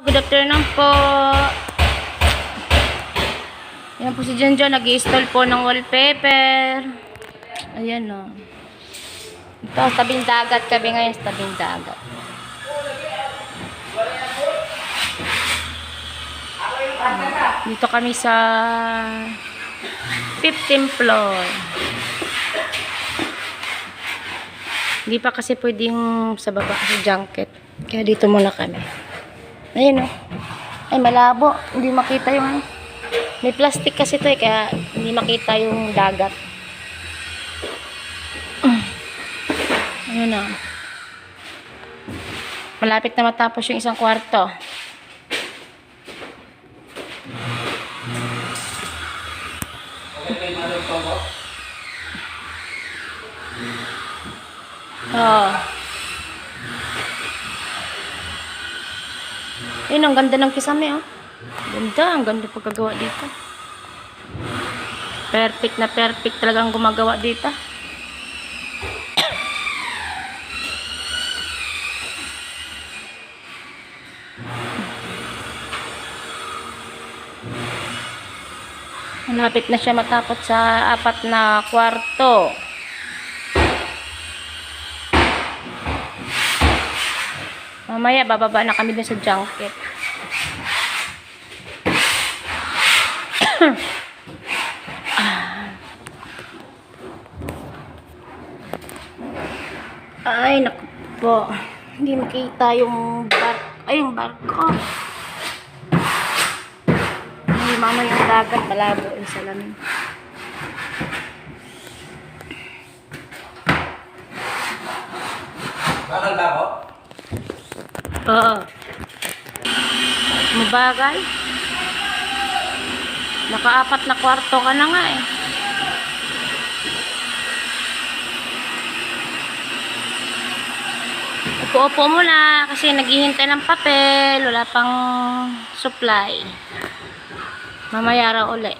Good afternoon po. Yan po si Junjo, nag-install po ng wallpaper. Ayan o. Ito, tabing dagat kami ngayon tabing dagat. Dito kami sa 15th floor. Hindi pa kasi pwedeng sa baba kasi junket. Kaya dito muna kami. Ayun o. Ay, malabo. Hindi makita yung ano. May plastic kasi to eh, kaya hindi makita yung dagat. Ayun o. Malapit na matapos yung isang kwarto. Oo. Ayun, ang ganda ng kisame, oh. Ganda, ang ganda pagkagawa dito. Perfect na perfect talagang gumagawa dito. Malapit na siya matapos sa apat na kwarto. Mamaya, bababa na kami dun sa junket. Ay, naku po. Hindi makita yung bar ay, yung barko. Hindi mama yung dagat, malabo yung salamin. Bakal ba ako? Oo. Mabagal. Nakaapat na kwarto ka na nga eh. Upo-upo muna kasi naghihintay ng papel. Wala pang supply. Mamaya raw uli.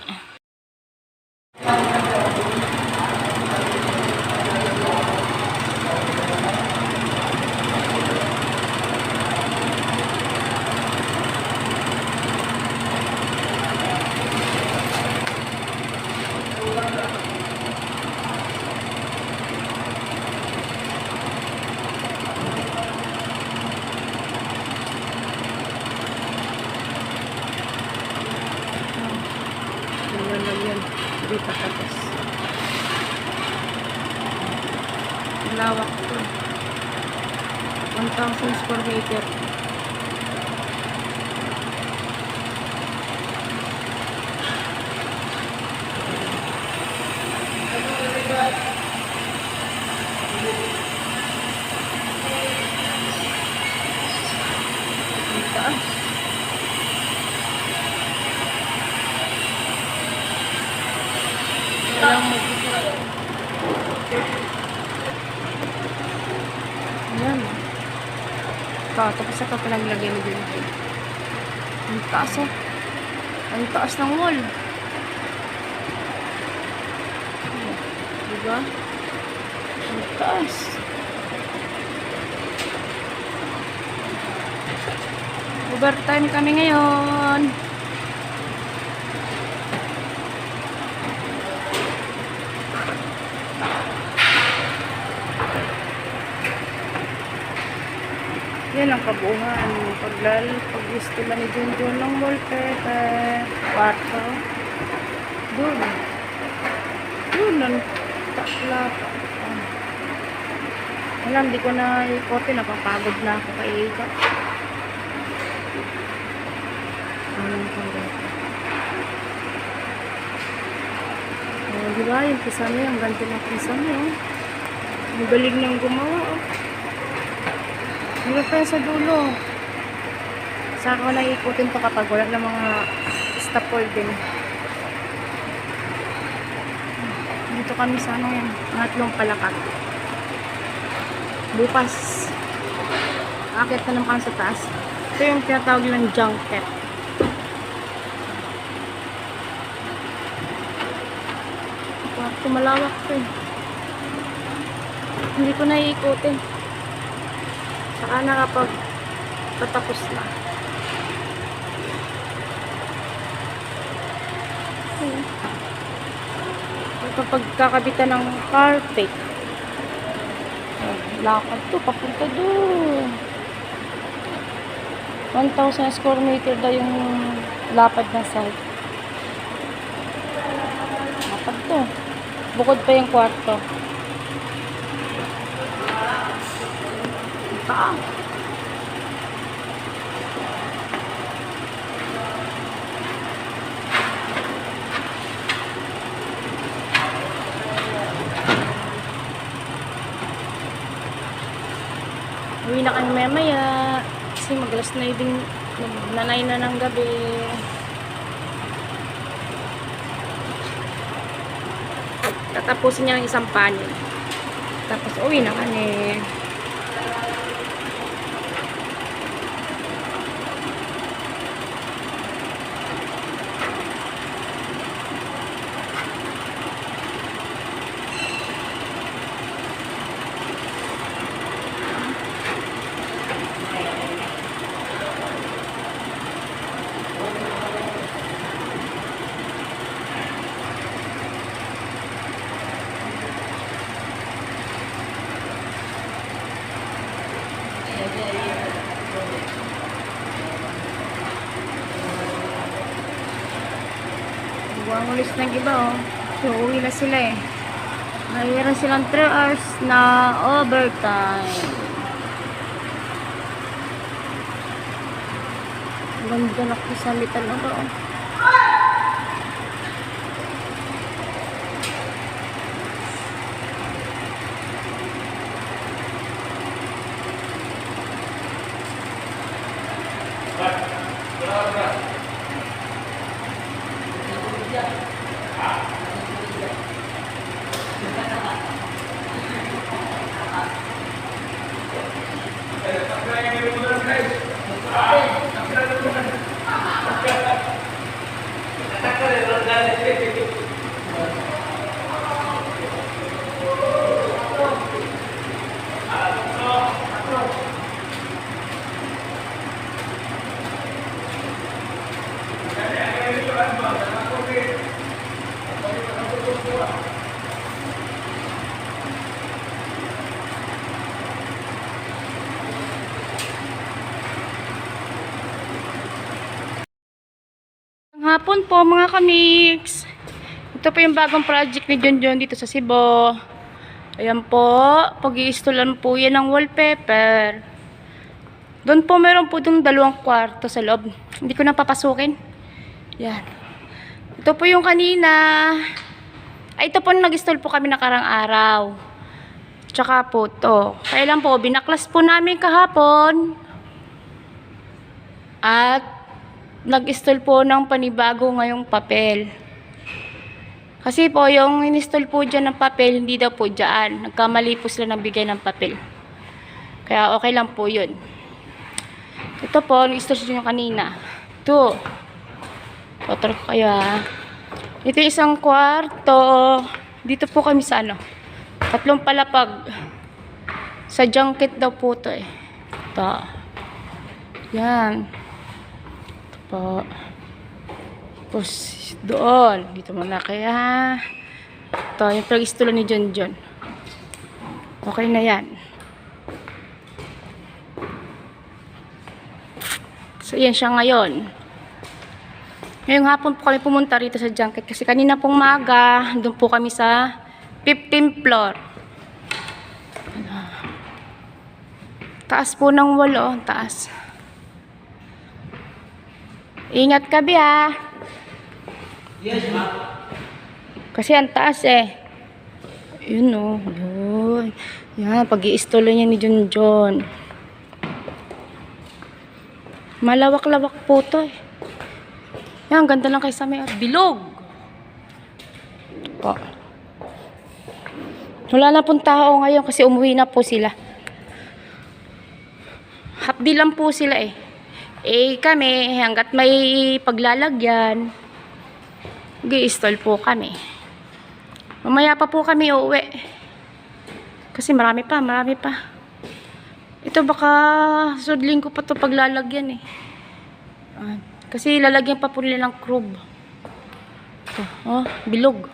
Yan lang yan. Hindi pa tapos. Lawak to. 1,000 square meter. Ang taas. Walang mag Ayan. Ito, tapos ito pinaglagay mo din. Ang taas oh. Ang taas ng wall. Diba? Ang taas. Overtime kami ngayon. Kabuuan. Paglal, pag gusto lang ni Junjun ng wallpaper, kwarto. Doon. Doon, ang takla. Alam, di ko na ikote, napapagod na ako kay Ika. Anong kanda? Oh, di ba? Yung kisame, ang ganda ng kisame, oh. Ang galing nang gumawa, oh. Hanggang pa yan sa dulo. Saka ko na ikutin to kapag wala ng mga stop holding. Dito kami sa ano yan, ngatlong palakat. Bukas, akit na naman sa taas. Ito yung tinatawag ng junket. Kwarto malawak to eh. Hindi ko na Tsaka nakapag patapos na. Hmm. Kapagkakabitan ng carpet. Oh, lakad to, papunta doon. 1,000 square meter daw yung lapad ng site. Lapad to. Bukod pa yung kwarto. Ah. Uwi na kami maya kasi maglas na din nanay na ng gabi. Tatapusin niya ng isang panin. Tapos uwi na kami. Buwang ulis ng iba oh. So, uwi na sila eh. Mayroon silang 3 hours na overtime. Ganda na ko sa litan na to. oh. Hapon po mga kamix. Ito po yung bagong project ni John John dito sa Cebu. Ayan po, pag iistolan po yan ng wallpaper. Doon po meron po itong dalawang kwarto sa loob. Hindi ko na papasukin. Yan. Ito po yung kanina. Ay, ito po nag-install po kami nakarang araw. Tsaka po to. Kailan po, binaklas po namin kahapon. At nag-install po ng panibago ngayong papel. Kasi po, yung in-install po dyan ng papel, hindi daw po dyan. Nagkamali po sila ng bigay ng papel. Kaya okay lang po yun. Ito po, nag-install siya kanina. Ito. Photo ko kayo ha. Ito yung isang kwarto. Dito po kami sa ano. Tatlong palapag. Sa junket daw po to eh. Ito. Yan. Po. Tapos doon. Dito muna kaya. Ito, yung pag-istulo ni John John. Okay na yan. So, yan siya ngayon. Ngayong hapon po kami pumunta rito sa junket kasi kanina pong maga, doon po kami sa 15th floor. Ano. Taas po ng walo, taas. Ingat ka, Bi, ah. Yes, ma'am. Kasi ang taas eh. Yun o. Oh. Yun. Yan, pag i niya ni John John. Malawak-lawak po to eh. Yan, ganda lang kay sa may bilog. Po. Wala na pong tao ngayon kasi umuwi na po sila. Hapdi lang po sila eh. Eh kami, hanggat may paglalagyan, gi-install po kami. Mamaya pa po kami uuwi. Kasi marami pa, marami pa. Ito baka sudling ko pa to paglalagyan eh. Ah, kasi lalagyan pa po nila ng crib. Ito, oh, bilog.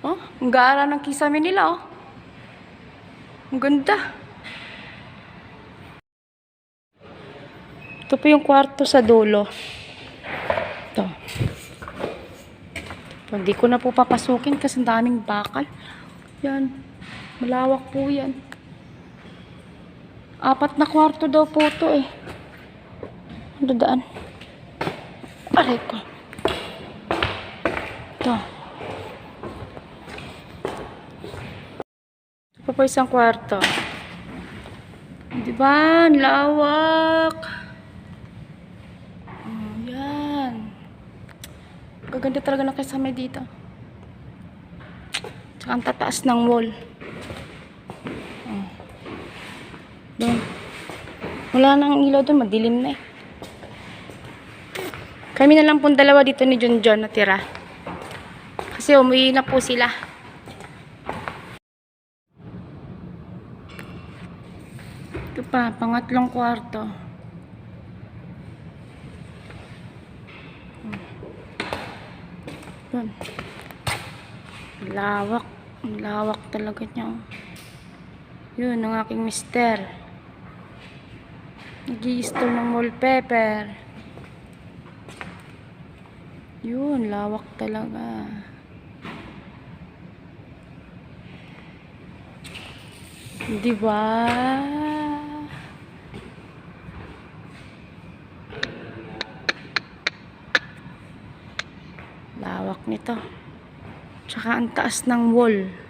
Oh, ang gara ng kisame nila, oh. Ang ganda. Ito po yung kwarto sa dulo. Ito. Hindi ko na po papasukin kasi daming bakal. Yan. Malawak po yan. Apat na kwarto daw po ito eh. Ano daan? Aray ko. Ito. Ito pa po isang kwarto. Di ba? Ang Lawak. Oh, yan. Gaganda talaga ng kasama dito. Tsaka ang tataas ng wall. Oh. Doon. Wala nang ilaw doon. Madilim na eh. Kami na lang pong dalawa dito ni John John natira. Kasi umuwi na po sila. Ito pa, pangatlong kwarto. Yun. Lawak. Lawak talaga niya. Yun, ang aking mister. Nag-i-install ng wallpaper. Yun, lawak talaga. Di ba? Lawak nito. Tsaka ang taas ng wall.